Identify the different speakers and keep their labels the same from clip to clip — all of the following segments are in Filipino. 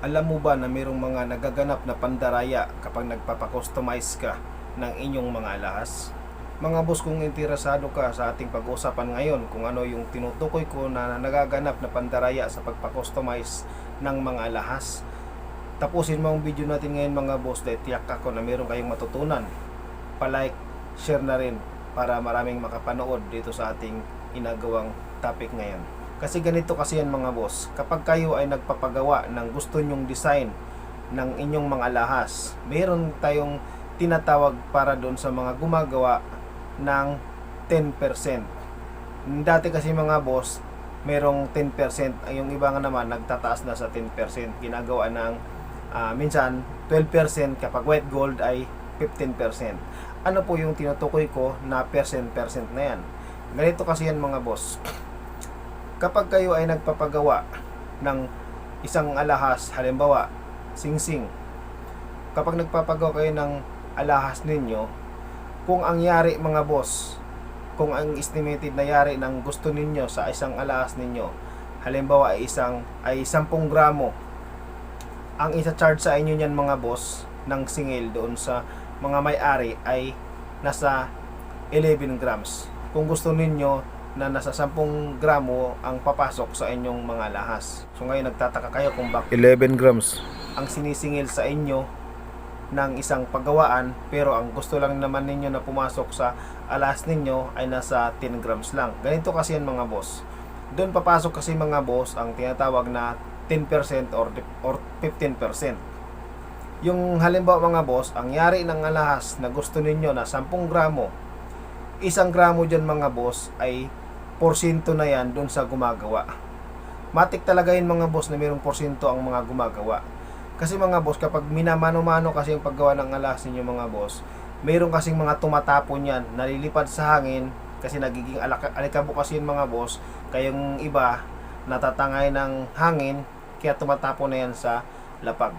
Speaker 1: Alam mo ba na mayroong mga nagaganap na pandaraya kapag nagpapakustomize ka ng inyong mga alahas? Mga boss, kung interesado ka sa ating pag-uusapan ngayon kung ano yung tinutukoy ko na nagaganap na pandaraya sa pagpakustomize ng mga alahas, tapusin mo ang video natin ngayon mga boss dahil tiyak ako na mayroon kayong matutunan. Palike, share na rin para maraming makapanood dito sa ating inagawang topic ngayon. Kasi ganito kasi yan mga boss, kapag kayo ay nagpapagawa ng gusto nyong design ng inyong mga alahas, meron tayong tinatawag para doon sa mga gumagawa ng 10%. Dati kasi mga boss, merong 10%, ay yung iba nga naman nagtataas na sa 10%, ginagawa ng ah, minsan 12% kapag white gold ay 15%. Ano po yung tinutukoy ko na percent-percent na yan? Ganito kasi yan mga boss kapag kayo ay nagpapagawa ng isang alahas, halimbawa, singsing, kapag nagpapagawa kayo ng alahas ninyo, kung ang yari mga boss, kung ang estimated na yari ng gusto ninyo sa isang alahas ninyo, halimbawa ay isang ay 10 gramo, ang isa-charge sa inyo niyan mga boss ng singil doon sa mga may-ari ay nasa 11 grams. Kung gusto ninyo na nasa 10 gramo ang papasok sa inyong mga lahas. So ngayon nagtataka kayo kung bakit
Speaker 2: 11 grams.
Speaker 1: ang sinisingil sa inyo ng isang paggawaan pero ang gusto lang naman ninyo na pumasok sa alas ninyo ay nasa 10 grams lang. Ganito kasi yan mga boss. Doon papasok kasi mga boss ang tinatawag na 10% or, or 15%. Yung halimbawa mga boss, ang yari ng alahas na gusto ninyo na 10 gramo, isang gramo dyan mga boss ay porsyento na yan doon sa gumagawa. Matik talaga yun mga boss na mayroong porsyento ang mga gumagawa. Kasi mga boss, kapag minamano-mano kasi yung paggawa ng alas ninyo mga boss, mayroong kasing mga tumatapon yan, nalilipad sa hangin, kasi nagiging alaka, alikabo kasi yun mga boss, kayong iba, natatangay ng hangin, kaya tumatapon na yan sa lapag.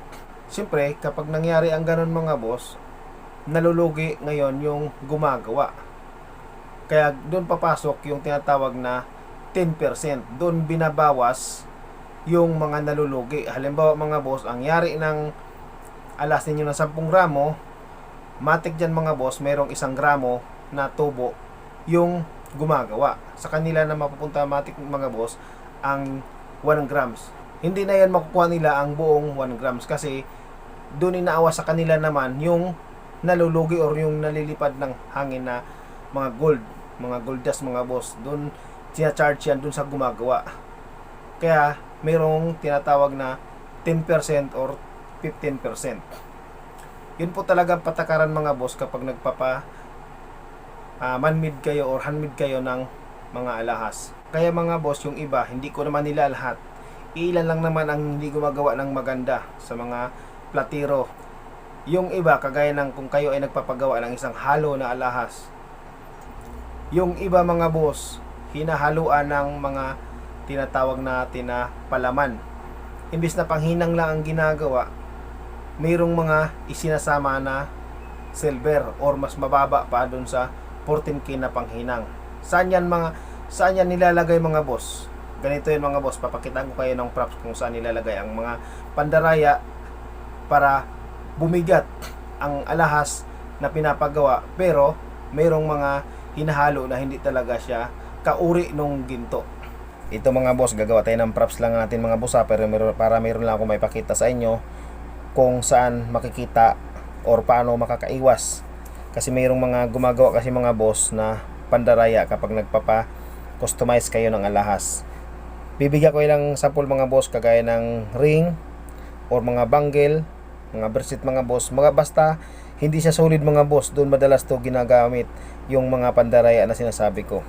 Speaker 1: Siyempre, kapag nangyari ang ganun mga boss, nalulugi ngayon yung gumagawa. Kaya doon papasok yung tinatawag na 10%. Doon binabawas yung mga nalulugi. Halimbawa mga boss, ang yari ng alas ninyo ng 10 gramo, matik dyan mga boss, mayroong isang gramo na tubo yung gumagawa. Sa kanila na mapupunta matik mga boss, ang 1 grams. Hindi na yan makukuha nila ang buong 1 grams kasi doon inaawa sa kanila naman yung nalulugi or yung nalilipad ng hangin na mga gold, mga gold dust mga boss. Doon charge yan doon sa gumagawa. Kaya mayroong tinatawag na 10% or 15%. Yun po talaga patakaran mga boss kapag nagpapa ah, man-made kayo or hand-made kayo ng mga alahas. Kaya mga boss, yung iba, hindi ko naman nila lahat. Ilan lang naman ang hindi gumagawa ng maganda sa mga platiro. Yung iba, kagaya ng kung kayo ay nagpapagawa ng isang halo na alahas. Yung iba mga boss, hinahaluan ng mga tinatawag natin na palaman. Imbis na panghinang lang ang ginagawa, mayroong mga isinasama na silver or mas mababa pa doon sa 14k na panghinang. Saan yan mga saan yan nilalagay mga boss? Ganito yun mga boss, papakitaan ko kayo ng props kung saan nilalagay ang mga pandaraya para bumigat ang alahas na pinapagawa pero mayroong mga hinahalo na hindi talaga siya kauri nung ginto. Ito mga boss, gagawa tayo ng props lang natin mga boss ha, pero meron, para meron lang ako may pakita sa inyo kung saan makikita or paano makakaiwas. Kasi mayroong mga gumagawa kasi mga boss na pandaraya kapag nagpapa customize kayo ng alahas. Bibigyan ko ilang sample mga boss kagaya ng ring or mga bangle, mga bracelet mga boss. Mga basta hindi siya solid mga boss. Doon madalas to ginagamit yung mga pandaraya na sinasabi ko.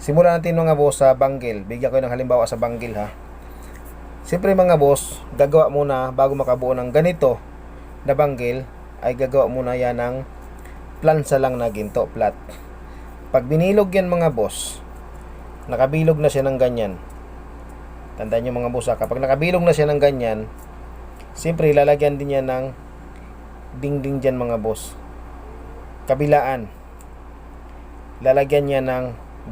Speaker 1: Simulan natin mga boss sa bangle. Bigyan ko ng halimbawa sa bangle ha. Siyempre mga boss, gagawa muna bago makabuo ng ganito na bangle ay gagawa muna yan ng plansa lang na ginto, flat. Pag binilog yan mga boss, nakabilog na siya ng ganyan. Tandaan nyo mga boss ha, kapag nakabilog na siya ng ganyan, siyempre lalagyan din yan ng dingding dyan mga boss. Kabilaan. Lalagyan niya ng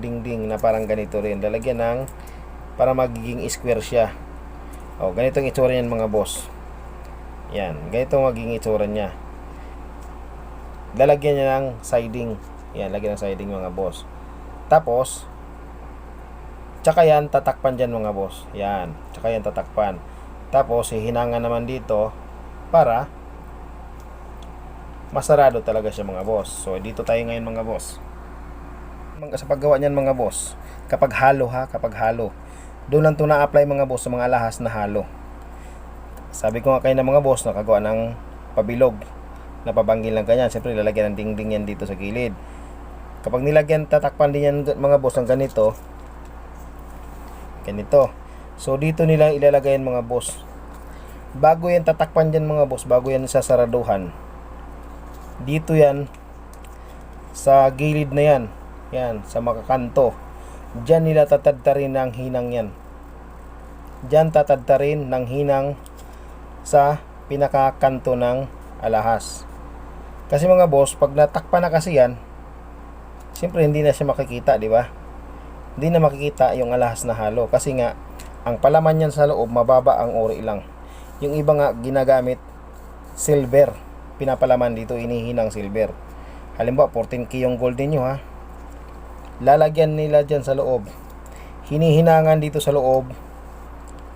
Speaker 1: dingding na parang ganito rin. Lalagyan ng para magiging square siya. O, ganito ang itsura niyan mga boss. Yan, ganito magiging itsura niya. Lalagyan niya ng siding. Yan, lagyan ng siding mga boss. Tapos, tsaka yan tatakpan dyan mga boss. Yan, tsaka yan tatakpan. Tapos, hihinangan naman dito para masarado talaga siya mga boss. So, dito tayo ngayon mga boss. Sa paggawa niyan mga boss, kapag halo ha, kapag halo, doon lang ito na-apply mga boss sa mga lahas na halo. Sabi ko nga kayo ng mga boss, nakagawa ng pabilog na pabanggil lang ganyan. Siyempre, lalagyan ng dingding yan dito sa gilid. Kapag nilagyan, tatakpan din yan mga boss ng ganito. Ganito. So, dito nila ilalagay yan mga boss. Bago yan tatakpan dyan mga boss, bago yan sa saraduhan. Dito yan sa gilid na yan. Yan, sa makakanto. Diyan nila tatadtarin ng hinang yan. Diyan tatadtarin ng hinang sa pinakakanto ng alahas. Kasi mga boss, pag natakpan na kasi yan, siyempre hindi na siya makikita, di ba? Hindi na makikita yung alahas na halo. Kasi nga, ang palaman niyan sa loob, mababa ang ori lang. Yung iba nga, ginagamit silver. Pinapalaman dito, inihinang silver. Halimbawa, 14k yung gold ninyo ha. Lalagyan nila dyan sa loob. Hinihinangan dito sa loob.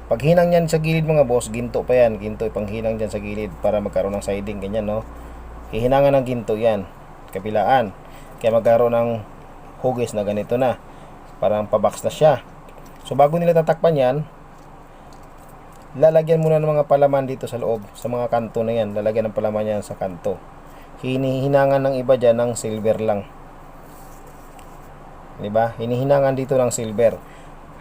Speaker 1: Pag hinang yan sa gilid mga boss, ginto pa yan. Ginto, ipanghinang dyan sa gilid para magkaroon ng siding. Ganyan no. Hihinangan ng ginto yan. Kabilaan. Kaya magkaroon ng hugis na ganito na. Parang pabox na siya. So bago nila tatakpan yan, lalagyan muna ng mga palaman dito sa loob. Sa mga kanto na yan. Lalagyan ng palaman yan sa kanto. Hinihinangan ng iba dyan ng silver lang. 'di ba? Hinihinangan dito ng silver.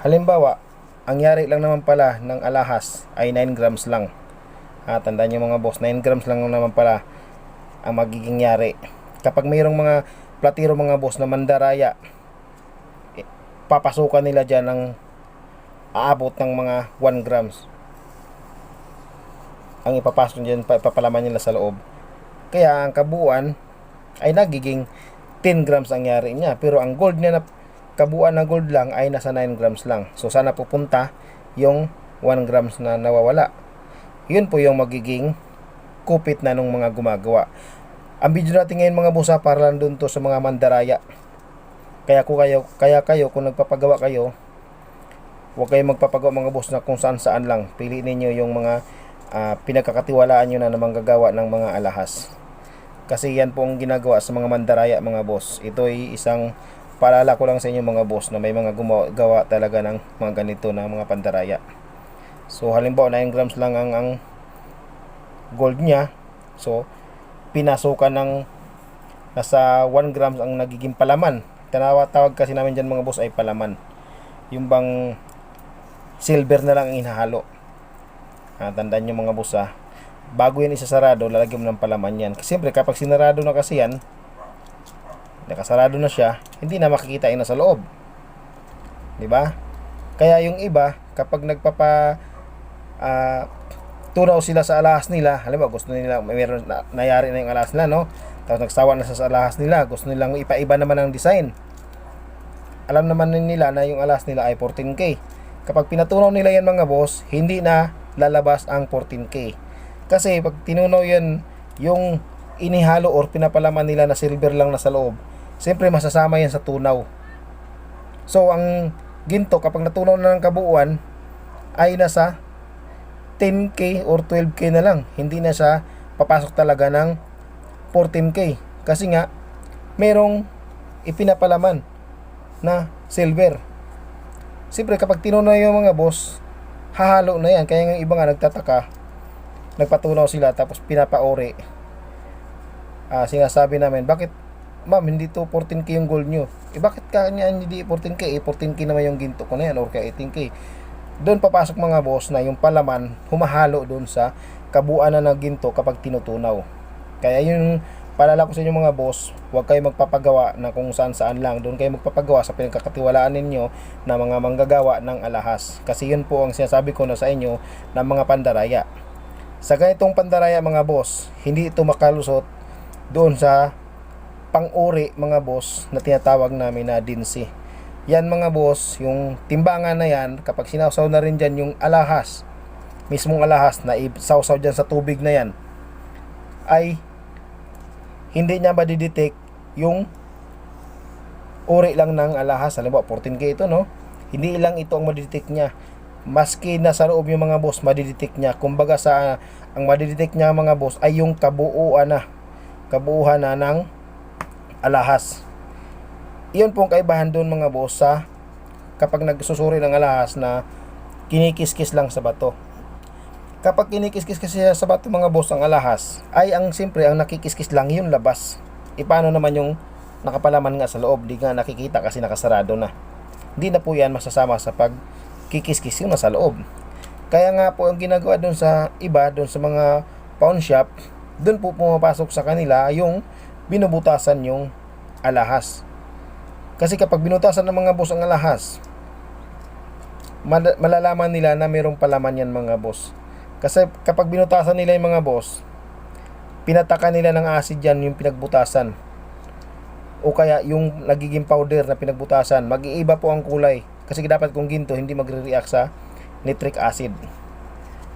Speaker 1: Halimbawa, ang yari lang naman pala ng alahas ay 9 grams lang. Ah, tandaan niyo mga boss, 9 grams lang naman pala ang magiging yari. Kapag mayroong mga platiro mga boss na mandaraya, eh, papasukan nila dyan ng aabot ng mga 1 grams. Ang ipapasok pa- ipapalaman nila sa loob. Kaya ang kabuuan ay nagiging 10 grams ang yari niya. Pero ang gold niya na kabuuan na gold lang ay nasa 9 grams lang. So sana pupunta yung 1 grams na nawawala. Yun po yung magiging kupit na nung mga gumagawa. Ang video natin ngayon mga busa para lang dun to sa mga mandaraya. Kaya ko kayo, kaya kayo kung nagpapagawa kayo, huwag kayong magpapagawa mga boss na kung saan saan lang. Pili ninyo yung mga ah, pinagkakatiwalaan nyo na na manggagawa ng mga alahas. Kasi yan po ang ginagawa sa mga mandaraya mga boss. Ito ay isang paalala ko lang sa inyo mga boss na may mga gumagawa talaga ng mga ganito na mga pandaraya. So halimbawa 9 grams lang ang, ang gold niya. So pinasukan ng nasa 1 grams ang nagiging palaman. Tanawa tawag kasi namin dyan mga boss ay palaman. Yung bang silver na lang ang inahalo. Ah, tandaan nyo mga boss ah bago yan isasarado, lalagyan mo ng palaman yan. Kasi siyempre, kapag sinarado na kasi yan, nakasarado na siya, hindi na makikita yung nasa loob. Di ba? Kaya yung iba, kapag nagpapa ah, tunaw sila sa alahas nila, halimbawa gusto nila, may meron na, nayari na yung alahas nila, no? Tapos nagsawa na sa alahas nila, gusto nilang ipaiba naman ang design. Alam naman nila na yung alahas nila ay 14K. Kapag pinatunaw nila yan mga boss, hindi na lalabas ang 14K. Kasi pag tinunaw yan, yung inihalo or pinapalaman nila na silver lang na sa loob, siyempre masasama yan sa tunaw. So, ang ginto, kapag natunaw na ng kabuuan, ay nasa 10k or 12k na lang. Hindi na siya papasok talaga ng 14k. Kasi nga, merong ipinapalaman na silver. Siyempre, kapag tinunaw yung mga boss, hahalo na yan. Kaya nga iba nga nagtataka, nagpatunaw sila tapos pinapaori. Ah, sinasabi namin, bakit ma'am, hindi to 14k yung gold nyo? Eh, bakit kanya hindi 14k? Eh, 14k naman yung ginto ko na yan or kaya 18k. Doon papasok mga boss na yung palaman humahalo doon sa kabuuan na ng ginto kapag tinutunaw. Kaya yung paalala ko sa inyo mga boss, huwag kayo magpapagawa na kung saan saan lang. Doon kayo magpapagawa sa pinagkakatiwalaan ninyo na mga manggagawa ng alahas. Kasi yun po ang sinasabi ko na sa inyo ng mga pandaraya. Sa ganitong pandaraya mga boss, hindi ito makalusot doon sa pang-uri mga boss na tinatawag namin na dinsi. Yan mga boss, yung timbangan na yan, kapag sinawsaw na rin dyan yung alahas, mismong alahas na isawsaw dyan sa tubig na yan ay hindi niya madidetect yung uri lang ng alahas. Halimbawa, 14K ito, no? Hindi lang ito ang madidetect niya. Maski na sa loob yung mga boss, madidetect niya. Kumbaga sa, ang madidetect niya mga boss ay yung kabuuan na. Kabuuhan na ng alahas. Iyon pong kaibahan doon mga boss sa kapag nagsusuri ng alahas na kinikiskis lang sa bato. Kapag kinikiskis kasi sa bato mga boss ang alahas, ay ang siyempre ang nakikiskis lang yung labas. E paano naman yung nakapalaman nga sa loob, di nga nakikita kasi nakasarado na. Hindi na po yan masasama sa pag kikiskis yung nasa loob. Kaya nga po ang ginagawa doon sa iba, doon sa mga pawn shop, doon po pumapasok sa kanila yung binubutasan yung alahas. Kasi kapag binutasan ng mga boss ang alahas, mal- malalaman nila na mayroong palaman yan mga boss. Kasi kapag binutasan nila yung mga boss, pinataka nila ng acid yan yung pinagbutasan. O kaya yung nagiging powder na pinagbutasan, mag-iiba po ang kulay. Kasi dapat kung ginto, hindi magre-react sa nitric acid.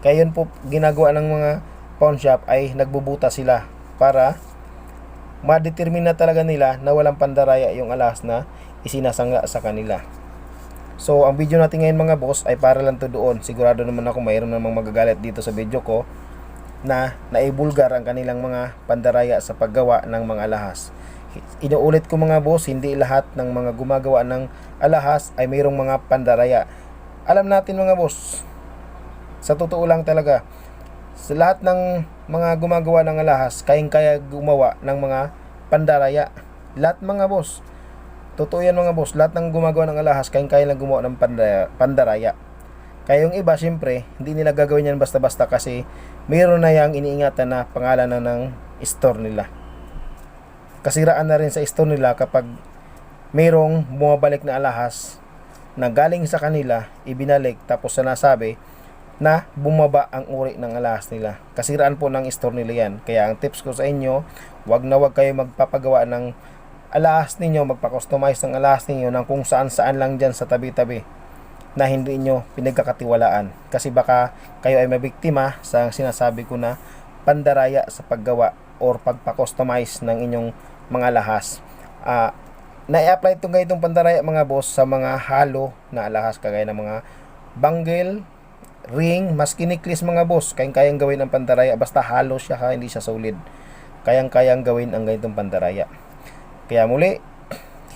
Speaker 1: Kaya yun po ginagawa ng mga pawn shop ay nagbubuta sila para ma-determine na talaga nila na walang pandaraya yung alas na isinasangla sa kanila. So, ang video natin ngayon mga boss ay para lang to doon. Sigurado naman ako mayroon namang magagalit dito sa video ko na naibulgar ang kanilang mga pandaraya sa paggawa ng mga alahas. Inuulit ko mga boss, hindi lahat ng mga gumagawa ng alahas ay mayroong mga pandaraya. Alam natin mga boss, sa totoo lang talaga, sa lahat ng mga gumagawa ng alahas, kayang-kaya gumawa ng mga pandaraya. Lahat mga boss, Totoo yan mga boss, lahat ng gumagawa ng alahas, kayang-kaya lang gumawa ng pandaraya. pandaraya. Kaya iba, syempre, hindi nila gagawin yan basta-basta kasi mayroon na yung iniingatan na pangalan na ng store nila. Kasiraan na rin sa store nila kapag mayroong bumabalik na alahas na galing sa kanila, ibinalik, tapos na nasabi na bumaba ang uri ng alahas nila. Kasiraan po ng store nila yan. Kaya ang tips ko sa inyo, wag na wag kayo magpapagawa ng alahas ninyo, magpa-customize ng alahas ninyo ng kung saan saan lang dyan sa tabi-tabi na hindi nyo pinagkakatiwalaan. Kasi baka kayo ay mabiktima sa sinasabi ko na pandaraya sa paggawa or pagpa-customize ng inyong mga alahas. Ah, na-apply itong ganitong pandaraya mga boss sa mga halo na alahas kagaya ng mga bangle, ring, maski necklace mga boss. Kayang-kayang gawin ang pandaraya basta halo siya ha, hindi siya solid. Kayang-kayang gawin ang ganitong pandaraya. Kaya muli,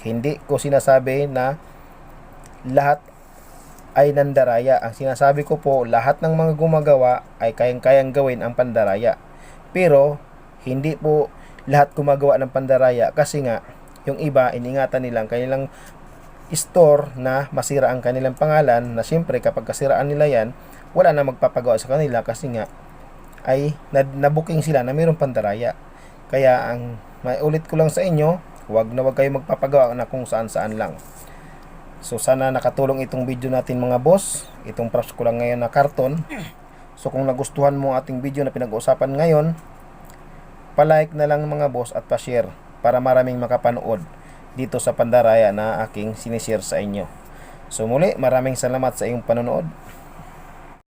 Speaker 1: hindi ko sinasabi na lahat ay nandaraya. Ang sinasabi ko po, lahat ng mga gumagawa ay kayang-kayang gawin ang pandaraya. Pero, hindi po lahat gumagawa ng pandaraya kasi nga, yung iba, iningatan nilang kanilang store na masira ang kanilang pangalan na siyempre kapag kasiraan nila yan, wala na magpapagawa sa kanila kasi nga ay nabuking sila na mayroong pandaraya. Kaya ang maulit ko lang sa inyo, Huwag na huwag kayo magpapagawa na kung saan saan lang. So sana nakatulong itong video natin mga boss. Itong props ko lang ngayon na karton. So kung nagustuhan mo ating video na pinag-uusapan ngayon, palike na lang mga boss at pa-share para maraming makapanood dito sa Pandaraya na aking sinishare sa inyo. So muli, maraming salamat sa iyong panonood.